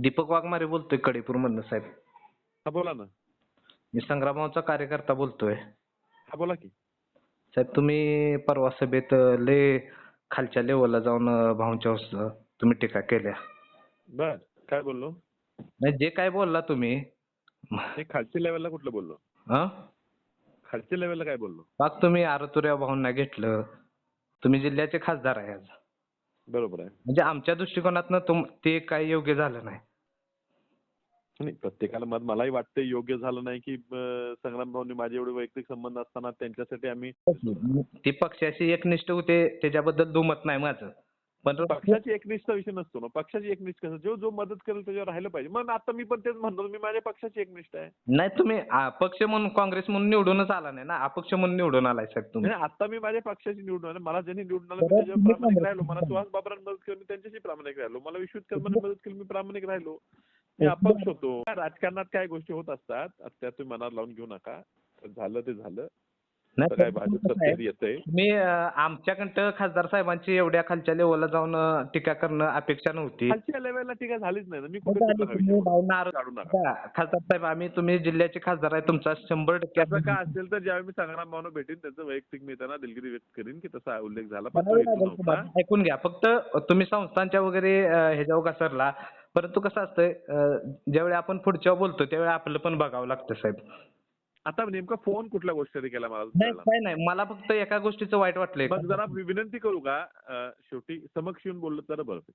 दीपक वाघमारे बोलतोय कडेपूर मधनं साहेब. हा बोला ना. मी संग्रामचा कार्यकर्ता बोलतोय. हा बोला की. साहेब तुम्ही परवा सभेत अं, लय खालच्या लेवलला जाऊन अं, भाऊंच्यावर तुम्ही टीका केल्या. बर काय बोललो? नाही जे काय बोलला तुम्ही ते खालच्या लेवलला कुठलं बोललो? हं? खालच्या लेवलला काय बोललो? मग तुम्ही आरतुर्या भाऊंना घेतलं. तुम्ही जिल्ह्याचे खासदार आहे आज. बरोबर आहे. म्हणजे आमच्या दृष्टिकोनातनं तुम ते काही योग्य झालं नाही. नाही प्रत्येकाला मत मलाही वाटतं योग्य झालं नाही की संग्राम भाऊंनी माझे एवढे वैयक्तिक संबंध असताना त्यांच्यासाठी आम्ही ते पक्षाशी एकनिष्ठ होते त्याच्याबद्दल दुमत नाही माझं. पण पक्षाची एकनिष्ठा विषय नसतो ना पक्षाची एकनिष्ठ कसं जो जो मदत करेल त्याच्यावर राहिलं पाहिजे. मग आता मी पण तेच म्हणतो मी माझ्या पक्षाची एकनिष्ठ आहे. नाही तुम्ही अपक्ष म्हणून काँग्रेस म्हणून निवडूनच आला नाही ना? अपक्ष म्हणून निवडून आलाय साहेब तुम्ही. आता मी माझ्या पक्षाची निवडून आलो. मला ज्यांनी निवडून आलं त्याच्यावर प्रामाणिक राहिलो. मला सुहास बाबरांना मदत केली मी त्यांच्याशी प्रामाणिक राहिलो. मला विश्वित कर्माने मदत केली मी प्रामाणिक राहिलो. मी अपक्ष होतो. राजकारणात काय गोष्टी होत असतात. त्या तुम्ही मनात लावून घेऊ नका. झालं ते झालं. मी आमच्याकडं खासदार साहेबांची एवढ्या खालच्या लेवलला जाऊन टीका करणं अपेक्षा नव्हती. खालच्या लेवलला टीका झालीच नाही मी. खासदार साहेब आम्ही तुम्ही जिल्ह्याचे खासदार आहे तुमचा शंभर टक्के असं काय असेल तर ज्यावेळी मी संग्राम भावना भेटेन त्याचं वैयक्तिक मी त्यांना दिलगिरी व्यक्त करीन की तसा उल्लेख झाला पण. ऐकून घ्या. फक्त तुम्ही संस्थांच्या वगैरे ह्याच्यावर घसरला. परंतु कसं असतंय ज्यावेळी आपण पुढच्या बोलतो त्यावेळी आपलं पण बघावं लागतं साहेब. आता नेमका फोन कुठल्या गोष्टीसाठी केला मला नाही. काय नाही मला फक्त एका गोष्टीचं वाईट वाटलंय. जरा विनंती करू का? शेवटी समक्ष येऊन बोललं तर बरं.